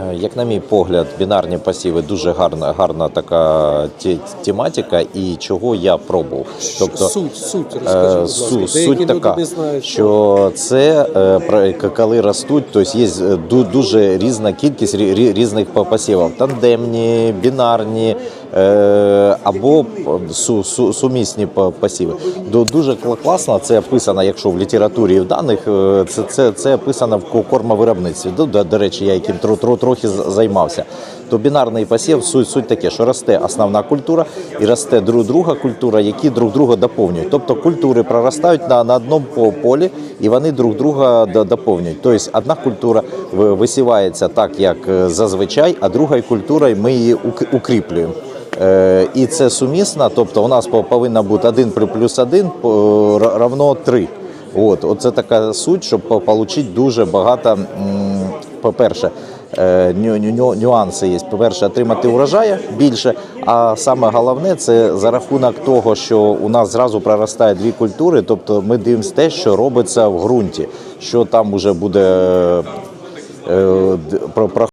Е, Як на мій погляд, бінарні пасіви дуже гарна, гарна така тематика, і чого я пробував. Тобто суть, суть е, розкажи, будь ласка. су- Деякі суть люди така, не знають, що це е, коли ростуть, то є ду- дуже різна кількість рі- рі- різних па- пасівів. Тандемні, бінарні або су- су- сумісні пасіви. Ду- Дуже кла- класно це описано, якщо в літературі і в даних, е, це, це, це описано в ко- кормовиробництві. До, до, речі, я яким тро, тро, трохи займався. То бінарний посів суть, суть таке, що росте основна культура і росте дру- друга культура, які друг друга доповнюють. Тобто культури проростають на, на одному по- полі і вони друг друга до- доповнюють. Тобто одна культура ви- висівається так, як е, зазвичай, а друга культура ми її ук- укріплюємо. Е, І це сумісно, тобто у нас по- повинно бути 1 плюс 1 равно 3. От, оце така суть, щоб отримати дуже багато, по-перше, е, ню- ню- ню- нюанси є. По-перше, отримати урожаю більше. А саме головне це за рахунок того, що у нас зразу проростає дві культури. Тобто ми дивимося те, що робиться в ґрунті, що там вже буде е, про-